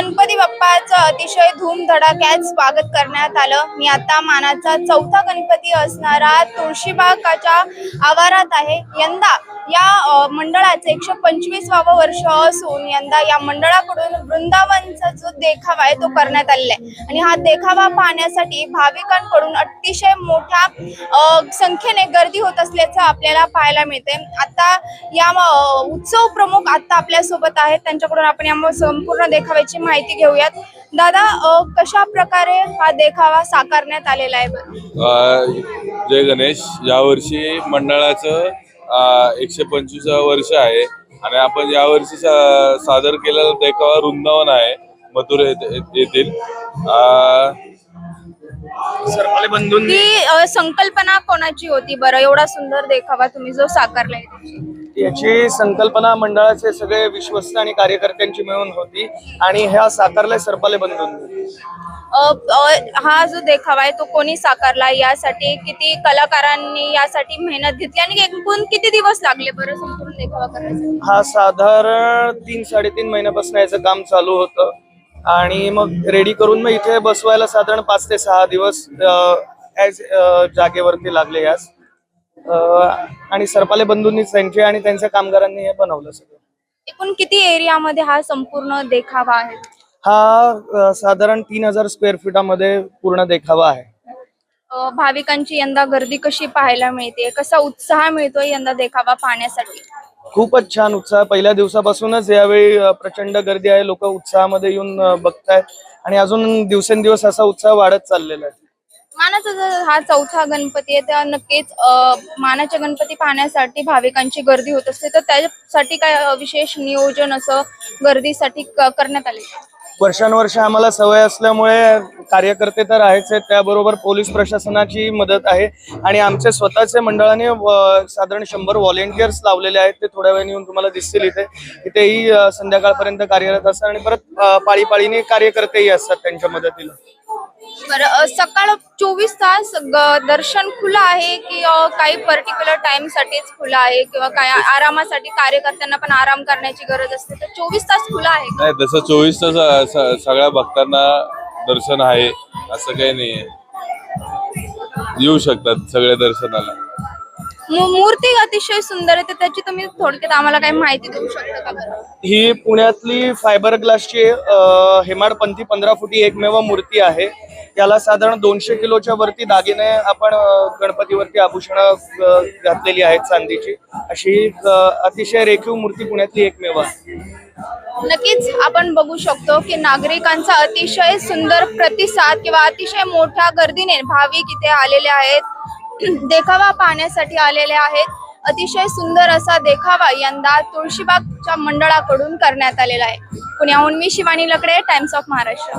गणपती बाप्पाचं अतिशय धूमधडाक्यात स्वागत करण्यात आलं. मी आता मानाचा चौथा गणपती असणारा तुळशीबागाच्या आवारात आहे. यंदा या मंडळाचं एकशे पंचवीसवावं वर्ष असून यंदा या मंडळाकडून वृंदावनचा जो देखावा आहे तो करण्यात आलेला आहे. आणि हा देखावा पाहण्यासाठी भाविकांकडून अतिशय मोठ्या संख्येने गर्दी होत असल्याचं आपल्याला पाहायला मिळते आता या उत्सव प्रमुख आता आपल्यासोबत आहेत. त्यांच्याकडून आपण या संपूर्ण देखाव्याची माहिती घेऊयात. दादा कशा प्रकारे हा देखावा साकारण्यात आलेला आहे? जय गणेश. यावर्षी मंडळाचं एकशे पंचवीस वर्ष आहे. आणि आपण यावर्षी सा- सादर केलेला देखावा वृंदावन आहे मथुरा येथे- येथील. ती संकल्पना कोणाची होती बरं? एवढा सुंदर देखावा तुम्ही जो साकारलाय त्याची? याची संकल्पना मंडळाचे सगळे विश्वस्त आणि कार्यकर्त्यांची मिळून होती आणि ह्या साकारले सरपाले बंधूंनी. हा जो देखावा आहे तो कोणी साकारला? यासाठी किती कलाकारांनी यासाठी मेहनत घेतली? आणि एकूण किती दिवस लागले बरं संपूर्ण देखावा करण्यासाठी हा साधारण तीन साडेतीन महिन्यापासून याचं काम चालू होतं. आणि मग रेडी करून मग इथे बसवायला साधारण पाच ते सहा दिवस ॲज जागेवरती लागले यास. आणि सरपाले बंधूंनीच त्यांचे आणि त्यांच्या कामगारांनी हे बनवलं सगळं. एकूण किती एरियामध्ये हा संपूर्ण देखावा आहे? हा अं, साधारण तीन हजार स्क्वेअर फुटामध्ये पूर्ण देखावा आहे. अ, भाविकांची यंदा गर्दी कशी पाहायला मिळते? कसा उत्साह मिळतोय यंदा देखावा पाहण्यासाठी? खूपच छान उत्साह. पहिल्या दिवसापासूनच यावेळी अ, प्रचंड गर्दी आहे. लोक उत्साहामध्ये येऊन अ, बघतायत. आणि अजून दिवसेंदिवस असा उत्साह वाढत चाललेला आहे. मानाचा जर हा चौथा गणपती आहे त्या नक्कीच मानाच्या गणपती पाहण्यासाठी भाविकांची गर्दी होत असते. तर त्यासाठी काय विशेष नियोजन असं गर्दीसाठी करण्यात आले वर्षानुवर्ष आम्हाला सवय असल्यामुळे कार्यकर्ते तर आहेच आहेत. त्याबरोबर पोलीस प्रशासनाची मदत आहे. आणि आमच्या स्वतःच्या मंडळाने साधारण शंभर व्हॉलेंटियर्स लावलेले आहेत. ते थोड्या वेळाने येऊन तुम्हाला दिसतील इथे. इथेही संध्याकाळपर्यंत कार्यरत असतात आणि परत पाळीपाळीने कार्यकर्तेही असतात त्यांच्या मदतीला. बरं सकाळ चोवीस तास दर्शन खुलं आहे की काही पर्टिक्युलर टाइम साठीच खुलं आहे? किंवा काय आरामासाठी कार्यकर्त्यांना पण आराम करण्याची गरज असते? तर चोवीस तास खुलं आहे का? नाही तसं चोवीस तास सगळ्या भक्तांना दर्शन आहे असं काही नाहीये येऊ शकतात सगळे दर्शनाला. मू- मूर्ती अतिशय सुंदर आहे त्याची तुम्ही थोडक्यात आम्हाला काही माहिती देऊ शकता का ही पुण्यातली फायबर ग्लासची हेमाडपंथी पंधरा फुटी एकमेव मूर्ती आहे. याला साधारण दोनशे किलोच्या वरती दागिने आपण गणपतीवरती आभूषण घातलेली आहेत चांदीची. अशी अतिशय रेखीव मूर्ती पुण्यातली एकमेव आहे. नक्कीच आपण बघू शकतो की नागरिकांचा अतिशय सुंदर प्रतिसाद किंवा अतिशय मोठ्या गर्दीने भाविक इथे आलेले आहेत. देखावा पाहण्यासाठी आलेले आहेत. अतिशय सुंदर असा देखावा यंदा तुळशीबागच्या मंडळाकडून करण्यात आलेला आहे. पुण्याहून मी शिवानी लकडे टाइम्स ऑफ महाराष्ट्र